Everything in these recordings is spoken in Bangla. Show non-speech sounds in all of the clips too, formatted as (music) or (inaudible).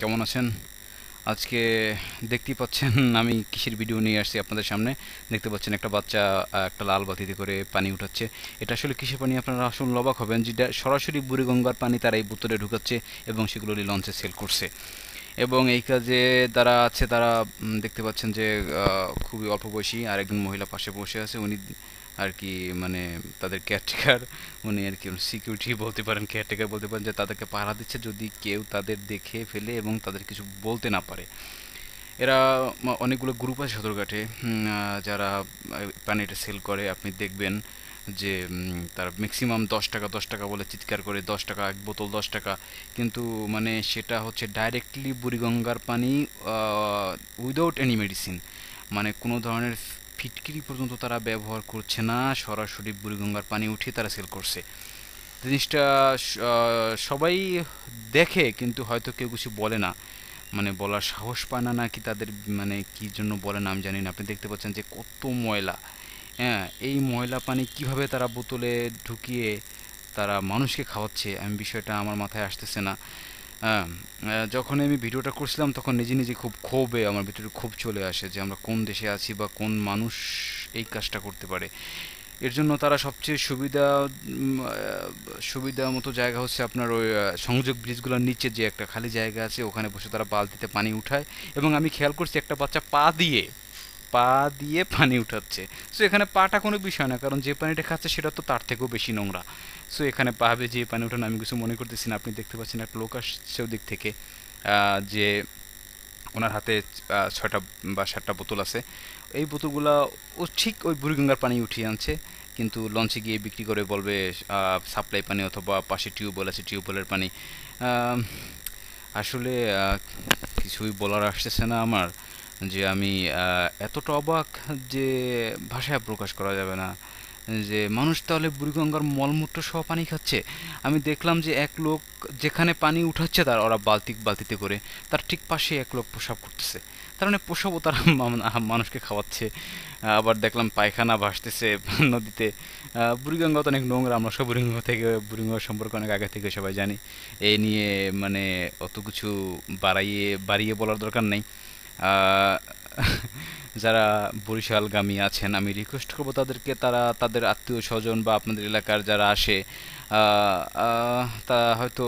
কেমন আছেন? আজকে দেখতেই পাচ্ছেন, আমি কিসের ভিডিও নিয়ে আসছি আপনাদের সামনে। দেখতে পাচ্ছেন একটা বাচ্চা, একটা লাল বাতিতে করে পানি উঠাচ্ছে। এটা আসলে কিসের পানি আপনারা আসলে লবাক হবেন যেটা সরাসরি বুড়িগঙ্গার পানি তারা এই বোতলে ঢুকাচ্ছে এবং সেগুলো লঞ্চে সেল করছে। এবং এই কাজে তারা আছে তারা দেখতে পাচ্ছেন যে খুবই অল্প বয়সী আর একজন মহিলা পাশে বসে আছে। উনি আর কি মানে তাদের কেয়ারটেকার উনি আর কি সিকিউরিটি বলতে পারেন কেয়ারটেকার বলতে পারেন যে তাদেরকে পাহারা দিচ্ছে যদি কেউ তাদের দেখে ফেলে এবং তাদের কিছু বলতে না পারে। এরা অনেকগুলো গ্রুপ আছে সদরঘাটে যারা পানিটা সেল করে। আপনি দেখবেন যে তারা ম্যাক্সিমাম দশ টাকা দশ টাকা বলে চিৎকার করে, দশ টাকা, এক বোতল দশ টাকা। কিন্তু মানে সেটা হচ্ছে ডাইরেক্টলি বুড়িগঙ্গার পানি উইদাউট এনি মেডিসিন মানে কোনো ধরনের ফিটকিরি পর্যন্ত তারা ব্যবহার করছে না, সরাসরি বুড়িগঙ্গার পানি উঠিয়ে তারা সেল করছে। জিনিসটা সবাই দেখে, কিন্তু হয়তো কেউ কিছু বলে না। মানে বলার সাহস পায় না, নাকি তাদের মানে কি জন্য বলে না, আমি জানি না। আপনি দেখতে পাচ্ছেন যে কত ময়লা। হ্যাঁ এই ময়লা পানি কীভাবে তারা বোতলে ঢুকিয়ে তারা মানুষকে খাওয়াচ্ছে, আমি বিষয়টা আমার মাথায় আসতেছে না। যখন আমি ভিডিওটা করছিলাম, তখন নিজে নিজে খুব ক্ষোভে আমার ভিতরে ক্ষোভ চলে আসে যে আমরা কোন দেশে আছি বা কোন মানুষ এই কাজটা করতে পারে। এর জন্য তারা সবচেয়ে সুবিধা সুবিধা মতো জায়গা হচ্ছে আপনার ওই সংযোগ ব্রিজগুলোর নিচে যে একটা খালি জায়গা আছে, ওখানে বসে তারা বালতিতে পানি উঠায়। এবং আমি খেয়াল করছি একটা বাচ্চা পা দিয়ে পা দিয়ে পানি উঠাচ্ছে। সো এখানে পাটা কোনো বিষয় না, কারণ যে পানিটা খাচ্ছে সেটা তো তার থেকেও বেশি নোংরা। সো এখানে পাবে যে পানি উঠানো আমি কিছু মনে করতেছি না, আপনি দেখতে পাচ্ছেন একটা লোক আসছে ওদিক থেকে যে ওনার হাতে ছয়টা বা সাতটা বোতল আছে। এই বোতলগুলা ও ঠিক ওই বুড়িগঙ্গার পানি উঠিয়ে আনছে, কিন্তু লঞ্চে গিয়ে বিক্রি করে বলবে সাপ্লাই পানি অথবা পাশে টিউবওয়েল আছে, টিউবওয়েলের পানি। আসলে কিছুই বলার আসতেছে না আমার। যে আমি এতটা অবাক যে ভাষায় প্রকাশ করা যাবে না। যে মানুষ তাহলে বুড়িগঙ্গার মলমূত্র সহ পানি খাচ্ছে। আমি দেখলাম যে এক লোক যেখানে পানি উঠাচ্ছে তার, ওরা বালতি বালতিতে করে তার ঠিক পাশে এক লোক প্রসাব করতেছে। তার মানে প্রসাবও তারা (laughs) মানুষকে খাওয়াচ্ছে। আবার দেখলাম পায়খানা ভাসতেছে (laughs) নদীতে। বুড়িগঙ্গা তো অনেক নোংরা, আমরা সব বুড়িগঙ্গা থেকে, বুড়িগঙ্গা সম্পর্কে অনেক আগে থেকে সবাই জানি। এই নিয়ে মানে অত কিছু বাড়াইয়ে, বাড়িয়ে বলার দরকার নেই। (laughs) যারা বরিশালগামী আছেন আমি রিকোয়েস্ট করব তাদেরকে তারা তাদের আত্মীয় স্বজন বা আপনাদের এলাকার যারা আসে আহ, আহ, তা হয়তো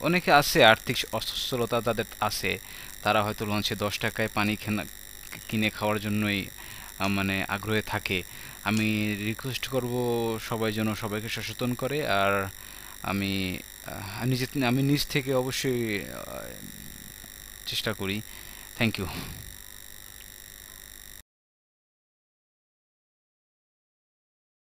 অনেকে আছে আর্থিক অসচ্ছলতা তাদের আছে তারা হয়তো লঞ্চে দশ টাকায় পানি কিনে খাওয়ার জন্যই মানে আগ্রহে থাকে। আমি রিকোয়েস্ট করব সবাই যেন সবাইকে সচেতন করে আর আমি নিজে আমি নিজ থেকে অবশ্যই চেষ্টা করি। Thank you